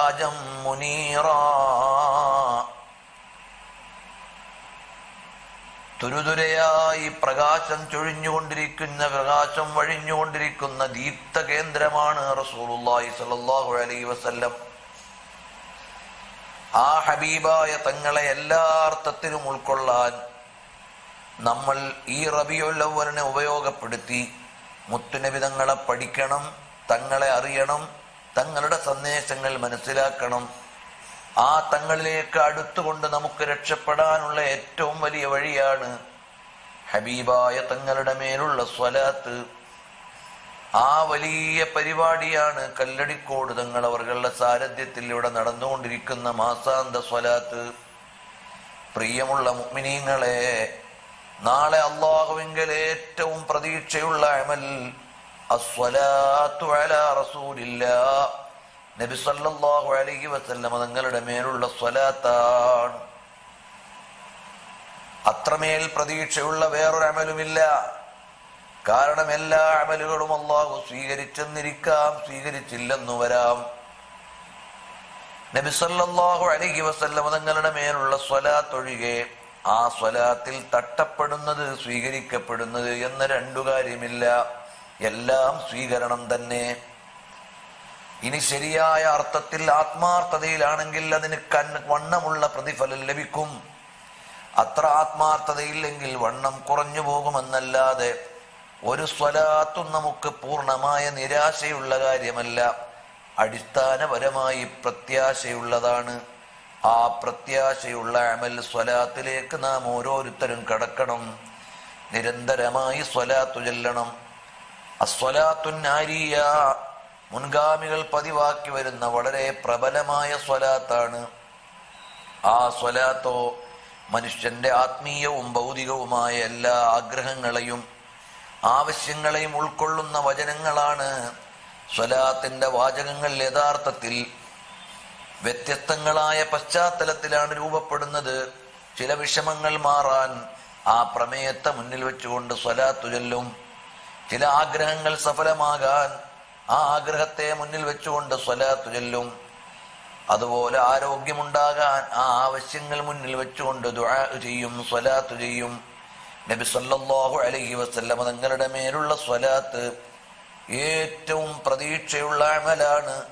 سراجا منيرا തുരുതുരയായി പ്രകാശം ചൊഴിഞ്ഞുകൊണ്ടിരിക്കുന്ന പ്രകാശം വഴിഞ്ഞുകൊണ്ടിരിക്കുന്ന ദീപ്ത കേന്ദ്രമാണ് റസൂലുള്ളാഹി സ്വല്ലല്ലാഹു അലൈഹി വസല്ലം ആ ഹബീബായ തങ്ങളെ എല്ലാ അർത്ഥത്തിലും ഉൾക്കൊള്ളാൻ നമ്മൾ ഈ റബിയുള്ളവരനെ ഉപയോഗപ്പെടുത്തി മുത്തുനബി തങ്ങളെ പഠിക്കണം തങ്ങളെ അറിയണം തങ്ങളുടെ സന്ദേശങ്ങൾ മനസ്സിലാക്കണം. ആ തങ്ങളിലേക്ക് അടുത്തുകൊണ്ട് നമുക്ക് രക്ഷപ്പെടാനുള്ള ഏറ്റവും വലിയ വഴിയാണ് ഹബീബായ തങ്ങളുടെ മേലുള്ള സ്വലാത്ത്. ആ വലിയ പരിപാടിയാണ് കല്ലടിക്കോട് തങ്ങൾ അവരുടെ സാരഥ്യത്തിൽ ഇവിടെ നടന്നുകൊണ്ടിരിക്കുന്ന മാസാന്ത സ്വലാത്ത്. പ്രിയമുള്ള മുഗ്മിനീങ്ങളെ നാളെ അള്ളാഹുവിങ്കൽ ഏറ്റവും പ്രതീക്ഷയുള്ള അമൽ നബി സല്ലല്ലാഹു അലൈഹി വസല്ലമ തങ്ങളുടെ മേലുള്ള സ്വലാത്താണ്. അത്രമേൽ പ്രതീക്ഷയുള്ള വേറൊരു അമലുമില്ല. കാരണം എല്ലാ അമലുകളും അള്ളാഹു സ്വീകരിച്ചെന്നിരിക്കാം സ്വീകരിച്ചില്ലെന്നു വരാം. നബി സല്ലല്ലാഹു അലൈഹി വസല്ലമ തങ്ങളുടെ മേലുള്ള സ്വലാത്തൊഴികെ ആ സ്വലാത്തിൽ തട്ടപ്പെടുന്നത് സ്വീകരിക്കപ്പെടുന്നത് എന്ന രണ്ടു കാര്യമില്ല. എല്ലാം സ്വീകരണം തന്നെ. ഇനി ശരിയായ അർത്ഥത്തിൽ ആത്മാർത്ഥതയിലാണെങ്കിൽ അതിന് കൺ വണ്ണമുള്ള പ്രതിഫലം ലഭിക്കും. അത്ര ആത്മാർത്ഥതയില്ലെങ്കിൽ വണ്ണം കുറഞ്ഞു പോകുമെന്നല്ലാതെ ഒരു സ്വലാത്തും നമുക്ക് പൂർണമായ നിരാശയുള്ള കാര്യമല്ല. അടിസ്ഥാനപരമായി പ്രത്യാശയുള്ളതാണ്. ആ പ്രത്യാശയുള്ള അമൽ സ്വലാത്തിലേക്ക് നാം ഓരോരുത്തരും കടക്കണം. നിരന്തരമായി സ്വലാത്തു ചെല്ലണം. അസ്വലാത്തുന്നാരിയ. മുൻഗാമികൾ പതിവാക്കി വരുന്ന വളരെ പ്രബലമായ സ്വലാത്താണ്. ആ സ്വലാത്തോ മനുഷ്യന്റെ ആത്മീയവും ഭൗതികവുമായ എല്ലാ ആഗ്രഹങ്ങളെയും ആവശ്യങ്ങളെയും ഉൾക്കൊള്ളുന്ന വചനങ്ങളാണ്. സ്വലാത്തിന്റെ വാചകങ്ങൾ യഥാർത്ഥത്തിൽ വ്യത്യസ്തങ്ങളായ പശ്ചാത്തലത്തിലാണ് രൂപപ്പെടുന്നത്. ചില വിഷമങ്ങൾ മാറാൻ ആ പ്രമേയത്തെ മുന്നിൽ വെച്ചുകൊണ്ട് സ്വലാത്തു ചൊല്ലും. ചില ആഗ്രഹങ്ങൾ സഫലമാകാൻ ആ ആഗ്രഹത്തെ മുന്നിൽ വെച്ചുകൊണ്ട് സ്വലാത്തു ചൊല്ലും. അതുപോലെ ആരോഗ്യമുണ്ടാകാൻ ആ ആവശ്യങ്ങൾ മുന്നിൽ വെച്ചുകൊണ്ട് ദുആ ചെയ്യും സ്വലാത്തു ചെയ്യും. നബി സല്ലല്ലാഹു അലൈഹി വസല്ലമ തങ്ങളുടെ മേലുള്ള സ്വലാത്ത് ഏറ്റവും പ്രതീക്ഷയുള്ള അമലാണ്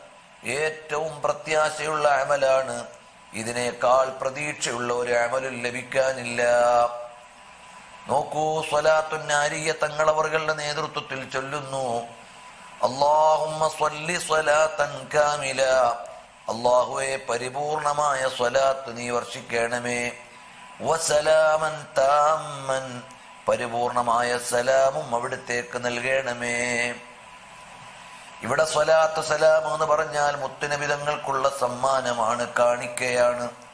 ഏറ്റവും പ്രത്യാശയുള്ള അമലാണ്. ഇതിനേക്കാൾ പ്രതീക്ഷയുള്ള ഒരു അമലും ലഭിക്കാനില്ല. നോക്കൂ സ്വലാത്തുന്നാരിയ തങ്ങളവറുകളുടെ നേതൃത്വത്തിൽ ചൊല്ലുന്നു. അള്ളാഹുമ്മ സ്വല്ലി സ്വലാത്തൻ കാമില. അള്ളാഹുവെ പരിപൂർണമായ സ്വലാത്ത് നീ വർഷിക്കണമേ. വസലാമൻ താമൻ പരിപൂർണമായ സലാമും അവിടത്തേക്ക് നൽകണമേ. ഇവിടെ സ്വലാത്ത് സലാം എന്ന് പറഞ്ഞാൽ മുത്തുനബിതങ്ങൾക്കുള്ള സമ്മാനമാണ് കാണിക്കയാണ്.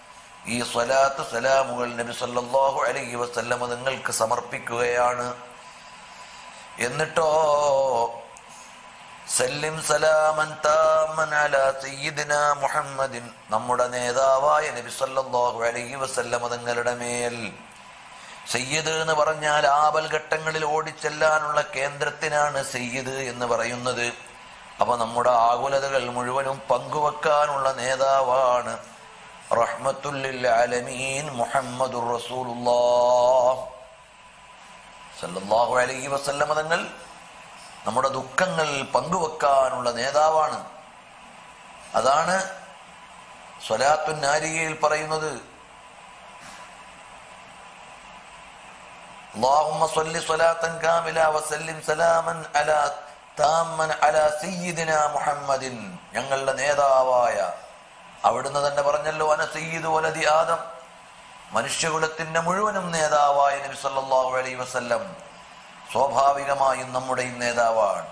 ഈ സ്വലാത്ത് സലാമുകൾ നബി സല്ലാഹു അലൈഹി വസല്ലമ നിങ്ങൾക്ക് സമർപ്പിക്കുകയാണ്. എന്നിട്ടോ സല്ലിം സലാമൻ താമൻ അലാ സയ്യിദിന മുഹമ്മദിൻ നമ്മുടെ നേതാവായ നബി സല്ലല്ലാഹു അലൈഹി വസല്ലമ തങ്ങളുടെ മേൽ. സയ്യിദ് എന്ന് പറഞ്ഞാൽ ആപൽ ഘട്ടങ്ങളിൽ ഓടിച്ചെല്ലാനുള്ള കേന്ദ്രത്തിനാണ് സയ്യിദ് എന്ന് പറയുന്നത്. അപ്പൊ നമ്മുടെ ആകുലതകൾ മുഴുവനും പങ്കുവെക്കാനുള്ള നേതാവാണ് റഹ്മത്തുല്ലിൽ ആലമീൻ മുഹമ്മദുർ റസൂലുള്ളാഹ് സല്ലല്ലാഹു അലൈഹി വസല്ലമ തങ്ങൾ നമ്മുടെ ദുഃഖങ്ങൾ പങ്കുവെക്കാനുള്ള നേതാവാണ് അതാണ് സ്വലാത്തുൻ നാരിയയിൽ പറയുന്നത് اللهم صل صلاة كاملة وسلم سلاما على താമൻ അല സയ്യിദിന മുഹമ്മദിൻ ഞങ്ങളുടെ നേതാവായ അവിടുന്ന് തന്നെ പറഞ്ഞല്ലോ അന സയ്യിദ് വലതി ആദം മനുഷ്യകുലത്തിന്റെ മുഴുവനും നേതാവായ നബി സല്ലല്ലാഹു അലൈഹി വസല്ലം സ്വാഭാവികമായും നമ്മുടെ നേതാവാണ്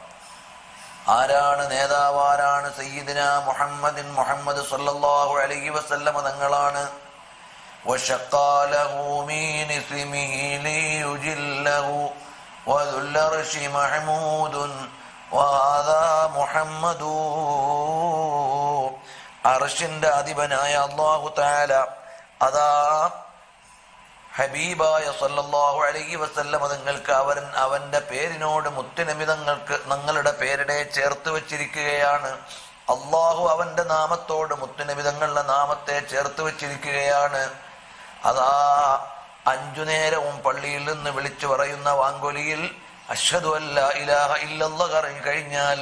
ആരാണ് നേതാവ് ആരാണ് സയ്യിദിന മുഹമ്മദിൻ മുഹമ്മദ് സല്ലല്ലാഹു അലൈഹി വസല്ലമ തങ്ങളാണ് وشقى له من اسمه ليجله وذو العرش محمود وهذا محمد അർഷിന്റെ അധിപനായ അള്ളാഹു താല അതാ ഹബീബായ സല്ലല്ലാഹു അലഹി വസല്ലമ നിങ്ങൾക്ക് അവൻ അവന്റെ പേരിനോട് മുത്തുനിമിതങ്ങൾക്ക് നിങ്ങളുടെ പേരിടെ ചേർത്ത് വച്ചിരിക്കുകയാണ്. അള്ളാഹു അവന്റെ നാമത്തോട് മുത്തുനിമിതങ്ങളുടെ നാമത്തെ ചേർത്ത് വച്ചിരിക്കുകയാണ്. അതാ അഞ്ചു നേരവും പള്ളിയിൽ നിന്ന് വിളിച്ചു പറയുന്ന വാങ്കൊലിയിൽ അഷദു അല്ല ഇലാഹ ഇല്ലല്ല കഴിഞ്ഞാൽ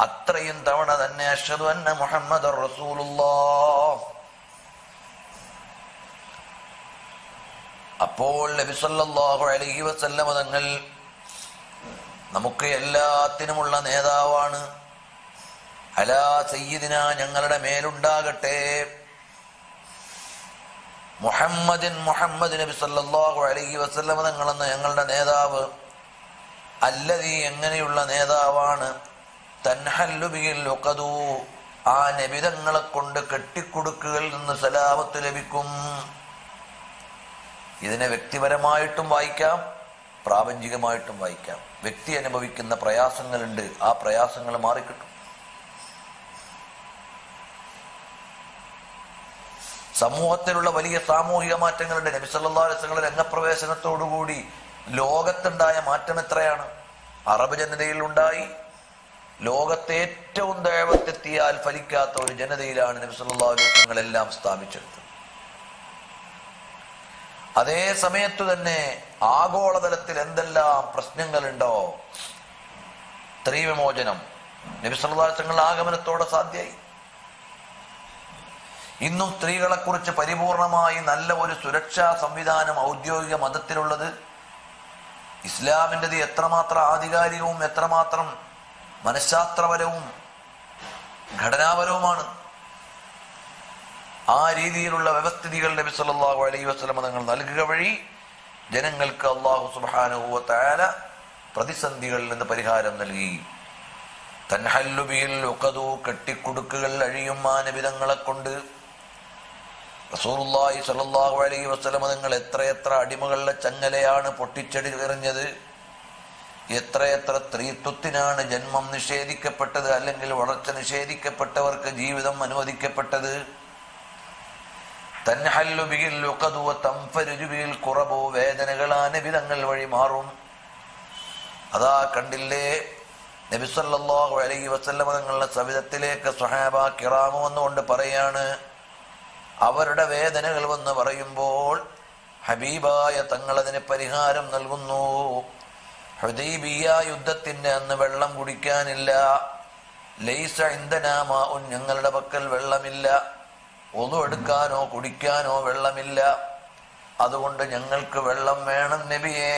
അത്രയും തവണ തന്നെ അഷദ് അന്ന മുഹമ്മദ് അപ്പോൾ നബിസല്ലാഹു അലഹി വസല്ല മതങ്ങൾ നമുക്ക് എല്ലാത്തിനുമുള്ള നേതാവാണ്. അലാ സയ്യിദിന ഞങ്ങളുടെ മേലുണ്ടാകട്ടെ. മുഹമ്മദിൻ മുഹമ്മദ് നബി സല്ലാഹു അലഹി വസല്ലമ മതങ്ങളെന്ന ഞങ്ങളുടെ നേതാവ്. അല്ലതി എങ്ങനെയുള്ള നേതാവാണ്? ആ നബിതങ്ങളെ കൊണ്ട് കെട്ടിക്കൊടുക്കുകളിൽ നിന്ന് സലാമത്ത് ലഭിക്കും. ഇതിനെ വ്യക്തിപരമായിട്ടും വായിക്കാം പ്രാപഞ്ചികമായിട്ടും വായിക്കാം. വ്യക്തി അനുഭവിക്കുന്ന പ്രയാസങ്ങളുണ്ട് ആ പ്രയാസങ്ങൾ മാറിക്കിട്ടും. സമൂഹത്തിലുള്ള വലിയ സാമൂഹിക മാറ്റങ്ങളുടെ നബിസല്ലാസ്ങ്ങളുടെ രംഗപ്രവേശനത്തോടുകൂടി ലോകത്തുണ്ടായ മാറ്റം എത്രയാണ്? അറബ് ജനതയിൽ ഉണ്ടായി. ലോകത്തെ ഏറ്റവും ദൈവത്തെത്തിയാൽ ഫലിക്കാത്ത ഒരു ജനതയിലാണ് നബിസല്ലാ അലുസങ്ങളെല്ലാം സ്ഥാപിച്ചെടുത്തത് അതേ സമയത്തു തന്നെ ആഗോളതലത്തിൽ എന്തെല്ലാം പ്രശ്നങ്ങളുണ്ടോ? സ്ത്രീ വിമോചനം നബിസല്ലാസങ്ങളുടെ ആഗമനത്തോടെ സാധ്യമായി ഇന്നും സ്ത്രീകളെക്കുറിച്ച് പരിപൂർണമായി നല്ല ഒരു സുരക്ഷാ സംവിധാനം ഔദ്യോഗിക മതത്തിലുള്ളത് ഇസ്ലാമിന്റെത് എത്രമാത്രം ആധികാരികവും എത്രമാത്രം മനഃശാസ്ത്രപരവും ഘടനാപരവുമാണ്. ആ രീതിയിലുള്ള വ്യവസ്ഥിതികൾ നബി സല്ലാഹു അലൈഹി വസ്ലമ തങ്ങൾ നൽകുക വഴി ജനങ്ങൾക്ക് അള്ളാഹു സുബ്ഹാനഹു തആല പ്രതിസന്ധികളിൽ നിന്ന് പരിഹാരം നൽകി. തൻഹല്ലുബിയിൽ ഒക്കതു കെട്ടിക്കുടുക്കുകൾ അഴിയും മാനവിധങ്ങളെ കൊണ്ട്. റസൂലുള്ളാഹി സലാഹു അലൈഹി വസ്ലമ തങ്ങൾ എത്രയെത്ര അടിമകളുടെ ചങ്ങലയാണ് പൊട്ടിച്ചെടി എറിഞ്ഞത് എത്രയെത്ര സ്ത്രീത്വത്തിനാണ് ജന്മം നിഷേധിക്കപ്പെട്ടത് അല്ലെങ്കിൽ വളർച്ച നിഷേധിക്കപ്പെട്ടവർക്ക് ജീവിതം അനുവദിക്കപ്പെട്ടത്? തന്നഹല്ലുബിയിൽ ഉഖദു തംഫരുജുബിൽ കുറവോ വേദനകൾ വിധങ്ങൾ വഴി മാറും. അതാ കണ്ടില്ലേ? നബിസല്ലാഹു അലൈഹി വസല്ലമ തങ്ങളുടെ സവിധത്തിലേക്ക് സഹാബ കിറാമു എന്നുകൊണ്ട് പറയാണ് അവരുടെ വേദനകൾ വന്ന് പറയുമ്പോൾ ഹബീബായ തങ്ങൾ അതിന് പരിഹാരം നൽകുന്നു. ഹുദൈബിയ യുദ്ധത്തിന് അന്ന് വെള്ളം കുടിക്കാനില്ല. ലൈസ ഇന്ധനാമാവും ഞങ്ങളുടെ പക്കൽ വെള്ളമില്ല. ഒതു എടുക്കാനോ കുടിക്കാനോ വെള്ളമില്ല. അതുകൊണ്ട് ഞങ്ങൾക്ക് വെള്ളം വേണം നബിയേ.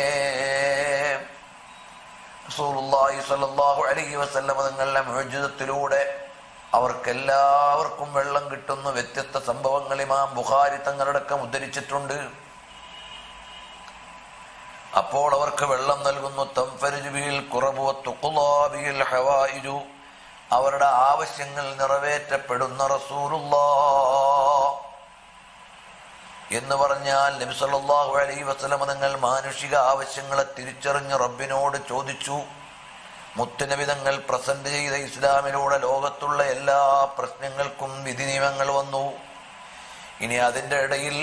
റസൂലുള്ളാഹി സ്വല്ലല്ലാഹു അലൈഹി വസല്ലം അവർക്കെല്ലാവർക്കും വെള്ളം കിട്ടുന്ന വ്യത്യസ്ത സംഭവങ്ങൾ ഇമാം ബുഖാരി തങ്ങളടക്കം ഉദ്ധരിച്ചിട്ടുണ്ട്. അപ്പോൾ അവർക്ക് വെള്ളം നൽകുന്നു. തംഫരുജുബിൽ കുറബുവത്തുക്കുലാബിയിൽ ഹവായിരു അവരുടെ ആവശ്യങ്ങൾ നിറവേറ്റപ്പെടുന്ന റസൂലുള്ളാ എന്ന് പറഞ്ഞാൽ നബി സല്ലല്ലാഹു അലൈഹി വസല്ലമ തങ്ങൾ മാനുഷിക ആവശ്യങ്ങളെ തിരിച്ചറിഞ്ഞ് റബ്ബിനോട് ചോദിച്ചു. മുത്തുനബി തങ്ങൾ പ്രസന്റ് ചെയ്ത ഇസ്ലാമിലൂടെ ലോകത്തുള്ള എല്ലാ പ്രശ്നങ്ങൾക്കും വിധി നിയമങ്ങൾ വന്നു. ഇനി അതിന്റെ ഇടയിൽ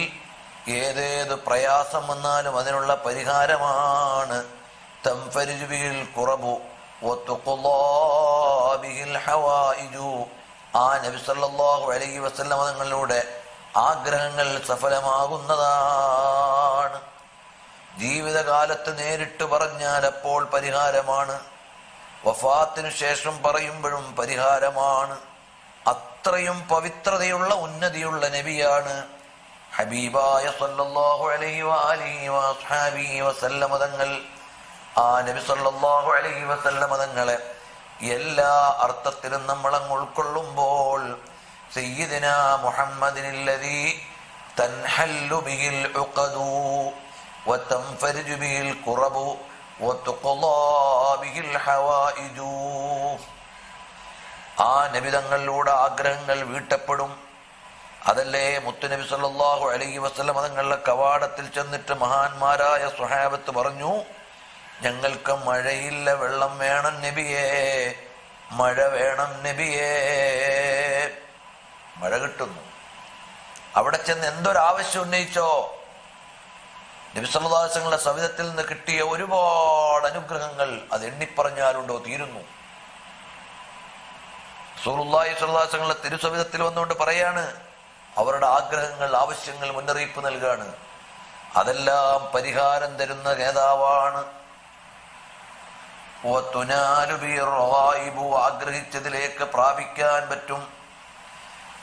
ഏതേത് പ്രയാസം വന്നാലും അതിനുള്ള പരിഹാരമാണ്. തംഫരിജുബിൽ കുറബു ആ നബി സല്ലല്ലാഹു അലൈഹി വസല്ലം തങ്ങളിലൂടെ ആഗ്രഹങ്ങൾ സഫലമാകുന്നതാണ്. ജീവിതകാലത്ത് നേരിട്ട് പറഞ്ഞാൽ അപ്പോൾ പരിഹാരമാണ്. വഫാത്തിനു ശേഷം പറയുമ്പോഴും പരിഹാരമാണ്. അത്രയും പവിത്രതയുള്ള ഉന്നതിയുള്ള നബിയാണ്. ഹബീബായ സല്ലല്ലാഹു അലൈഹി വആലിഹി വഅസ്ഹാബിഹി വസല്ലമ തങ്ങൾ ആ നബി സല്ലല്ലാഹു അലൈഹി വസല്ലമ തങ്ങളെ എല്ലാ അർത്ഥത്തിലും നമ്മൾ അങ്ങ് ഉൾക്കൊള്ളുമ്പോൾ സയ്യിദിന മുഹമ്മദിനില്ലതി തൻഹല്ലു ബിഹിൽ ഉഖദു വതൻഫരിജു ബിഹിൽ ഖുറബു വതുഖ്ളാ ബിഹിൽ ഹവായിജു. ആ നബിതങ്ങളിലൂടെ ആഗ്രഹങ്ങൾ വീട്ടപ്പെടും. അതല്ലേ മുത്തുനബി സല്ലാഹു അലൈഹി വസ്ലം തങ്ങളുടെ കവാടത്തിൽ ചെന്നിട്ട് മഹാന്മാരായ സുഹാബത്ത് പറഞ്ഞു ഞങ്ങൾക്ക് മഴയില്ല വെള്ളം വേണം നബിയേ മഴ വേണം നബിയേ. മഴ കിട്ടുന്നു. അവിടെ ചെന്ന് എന്തൊരാവശ്യം ഉന്നയിച്ചോ? നബിസല്ലാസങ്ങളുടെ സവിധത്തിൽ നിന്ന് കിട്ടിയ ഒരുപാട് അനുഗ്രഹങ്ങൾ അത് എണ്ണിപ്പറഞ്ഞാലുണ്ടോ തീരുന്നു. സൂറുല്ലാഹി സ്വല്ലാസങ്ങളുടെ തിരുസവിധത്തിൽ വന്നുകൊണ്ട് പറയാണ് അവരുടെ ആഗ്രഹങ്ങൾ ആവശ്യങ്ങൾ മുന്നറിയിപ്പ് നൽകാണ്. അതെല്ലാം പരിഹാരം തരുന്ന നേതാവാണ്. ആഗ്രഹിച്ചതിലേക്ക് പ്രാപിക്കാൻ പറ്റും.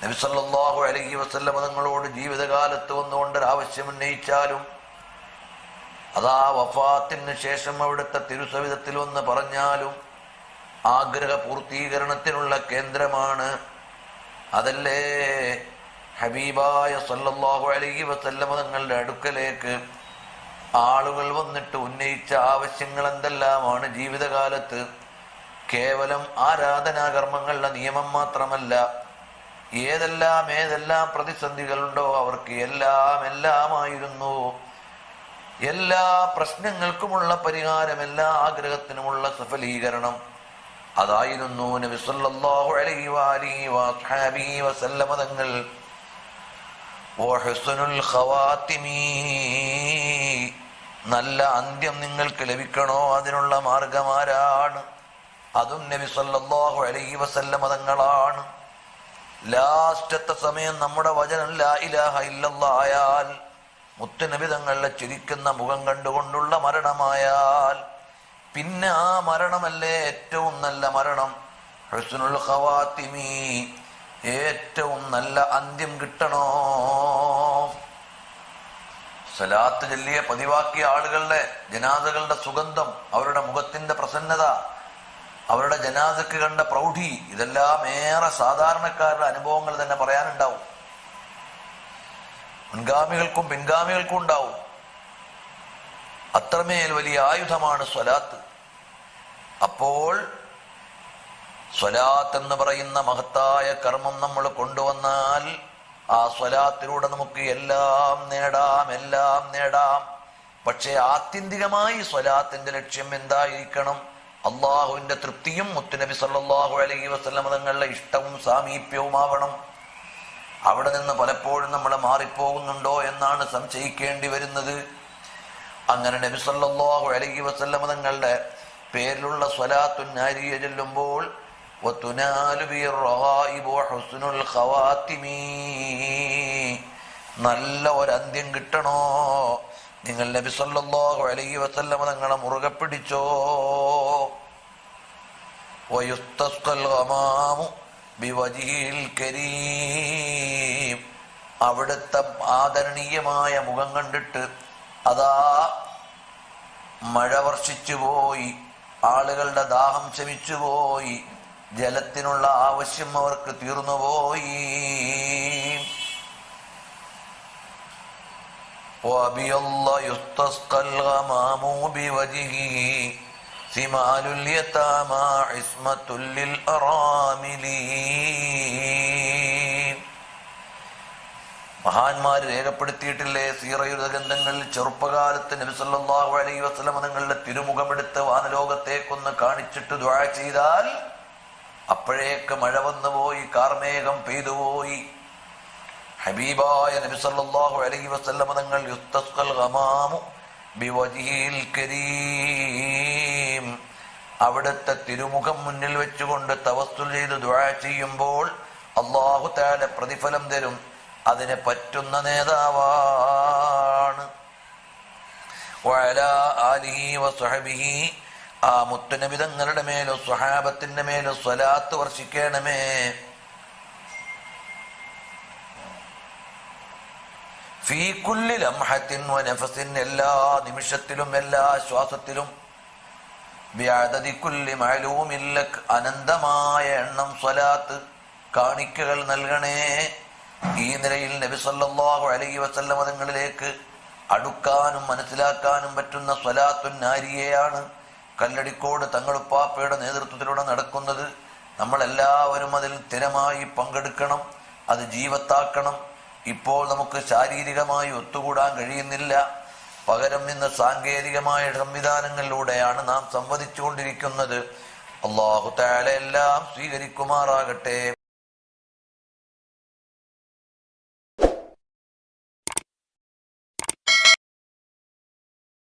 നബിസല്ലാഹു അലഹി വസല്ലമ തങ്ങളോട് ജീവിതകാലത്ത് വന്നുകൊണ്ട് ഒരാവശ്യം ഉന്നയിച്ചാലും അതാ വഫാത്തിന് ശേഷം അവിടുത്തെ തിരുസവിധത്തിൽ ഒന്ന് പറഞ്ഞാലും ആഗ്രഹ പൂർത്തീകരണത്തിനുള്ള കേന്ദ്രമാണ്. അതല്ലേ ഹബീബായ സല്ലല്ലാഹു അലൈഹി വസല്ലമ തങ്ങളുടെ അടുക്കലേക്ക് ആളുകൾ വന്നിട്ട് ഉന്നയിച്ച ആവശ്യങ്ങൾ എന്തെല്ലാമാണ് ജീവിതകാലത്ത്? കേവലം ആരാധനാകർമ്മങ്ങളുടെ നിയമം മാത്രമല്ല ഏതെല്ലാം ഏതെല്ലാം പ്രതിസന്ധികളുണ്ടോ അവർക്ക് എല്ലാം എല്ലാമായിരുന്നു. എല്ലാ പ്രശ്നങ്ങൾക്കുമുള്ള പരിഹാരം എല്ലാ ആഗ്രഹത്തിനുമുള്ള സഫലീകരണം അതായിരുന്നു നബി സല്ലല്ലാഹു അലൈഹി വാലി വസല്ലമ തങ്ങൾ നല്ല അന്ത്യം നിങ്ങൾക്ക് ലഭിക്കണോ? അതിനുള്ള മാർഗമാരാണ്. അതും നബി സല്ലല്ലാഹു അലൈഹി വസല്ലമ മതങ്ങളാണ് ലാസ്റ്റത്തെ സമയം നമ്മുടെ വചനം ലാ ഇലാഹ മുത്തുനബി തങ്ങളുടെ ചിരിക്കുന്ന മുഖം കണ്ടുകൊണ്ടുള്ള മരണമായാൽ പിന്നെ ആ മരണമല്ലേ ഏറ്റവും നല്ല മരണം? ഹുസ്നുൽ ഖവാത്തിമി ഏറ്റവും നല്ല അന്ത്യം കിട്ടണോ? സലാത്ത് ചൊല്ലിയ പതിവാക്കിയ ആളുകളുടെ ജനാസകളുടെ സുഗന്ധം അവരുടെ മുഖത്തിന്റെ പ്രസന്നത അവരുടെ ജനാസക്ക് കണ്ട പ്രൗഢി ഇതെല്ലാം ഏറെ സാധാരണക്കാരുടെ അനുഭവങ്ങൾ തന്നെ പറയാനുണ്ടാവും. മുൻഗാമികൾക്കും പിൻഗാമികൾക്കും ഉണ്ടാവും. അത്രമേൽ വലിയ ആയുധമാണ് സ്വലാത്ത്. അപ്പോൾ സ്വലാത്ത് എന്ന് പറയുന്ന മഹത്തായ കർമ്മം നമ്മൾ കൊണ്ടുവന്നാൽ ആ സ്വലാത്തിലൂടെ നമുക്ക് എല്ലാം നേടാം എല്ലാം നേടാം. പക്ഷേ ആത്യന്തികമായി സ്വലാത്തിന്റെ ലക്ഷ്യം എന്തായിരിക്കണം? അള്ളാഹുവിന്റെ തൃപ്തിയും മുത്തുനബി സല്ലാഹു അലൈഹി വസ്ലം തങ്ങളുടെ ഇഷ്ടവും സാമീപ്യവുമാവണം. അവിടെ നിന്ന് പലപ്പോഴും നമ്മൾ മാറിപ്പോകുന്നുണ്ടോ എന്നാണ് സംശയിക്കേണ്ടി വരുന്നത്. അങ്ങനെ നബി സല്ലല്ലാഹു അലൈഹി വസ്ലം തങ്ങളുടെ പേരിലുള്ള സ്വലാത്തുന്നാരിയെ ചൊല്ലുമ്പോൾ നല്ല ഒരന്ത്യം കിട്ടണോ? നിങ്ങൾ നബി സല്ലല്ലാഹു അലൈഹി വസല്ലം നിങ്ങളെ മുറുകെ പിടിച്ചോ? കരീം. അവിടുത്തെ ആദരണീയമായ മുഖം കണ്ടിട്ട് അതാ മഴ വർഷിച്ചു പോയി ആളുകളുടെ ദാഹം ശമിച്ചു പോയി ജലത്തിനുള്ള ആവശ്യം അവർക്ക് തീർന്നുപോയി وأبيض يستسقى الغمام بوجهه ثمال اليتامى عصمة للأرامل മഹാന്മാര് രേഖപ്പെടുത്തിയിട്ടില്ലേ സീറയുടെ ഗ്രന്ഥങ്ങളിൽ ചെറുപ്പകാലത്ത് നബിസല്ലാഹു അലൈഹി വസ്ലം തങ്ങളുടെ തിരുമുഖമെടുത്ത് വാനലോകത്തേക്കൊന്ന് കാണിച്ചിട്ട് ദ്വാ ചെയ്താൽ അപ്പോഴേക്ക് മഴ വന്നുപോയി കാർമേഘം പെയ്തുപോയി ഹബീബായ നബി സല്ലല്ലാഹു അലൈഹി വസല്ലമ തങ്ങൾ യുസ്തസ്ഖൽ ഗമാമു ബിവജ്ഹിൽ കരീം. അവിടുത്തെ തിരുമുഖം മുന്നിൽ വെച്ചുകൊണ്ട് തവസ്സുൽ ചെയ്ത് ദുആ ചെയ്യുമ്പോൾ അള്ളാഹു താല പ്രതിഫലം തരും. അതിന് പറ്റുന്ന നേതാവാണ്. വഅലാ ആലിഹി വസ്വഹബിഹി ആ മുത്തുനബി മേലോ സ്വഹാബത്തിന്റെ മേലോ സ്വലാത്ത് വർഷിക്കണമേ. എല്ലാ നിമിഷത്തിലും എല്ലാ ശ്വാസത്തിലും. വ്യാതതിക്കുല്ലി കുല്ലി മഅലൂമില്ലക് അനന്തമായ എണ്ണം സ്വലാത്ത് കാണിക്കകൾ നൽകണേ. ഈ നിലയിൽ നബി സല്ലല്ലാഹു അലൈഹി വസല്ലമ തങ്ങളിലേക്ക് അടുക്കാനും മനസ്സിലാക്കാനും പറ്റുന്ന സ്വലാത്തുൻ നാരിയെയാണ്. കല്ലടിക്കോട് തങ്ങളുപ്പാപ്പയുടെ നേതൃത്വത്തിലൂടെ നടക്കുന്നത് നമ്മളെല്ലാവരും അതിൽ സ്ഥിരമായി പങ്കെടുക്കണം അത് ജീവത്താക്കണം. ഇപ്പോൾ നമുക്ക് ശാരീരികമായി ഒത്തുകൂടാൻ കഴിയുന്നില്ല. പകരം ഇന്ന് സാങ്കേതികമായ സംവിധാനങ്ങളിലൂടെയാണ് നാം സംവദിച്ചുകൊണ്ടിരിക്കുന്നത്. അള്ളാഹു എല്ലാം സ്വീകരിക്കുമാറാകട്ടെ.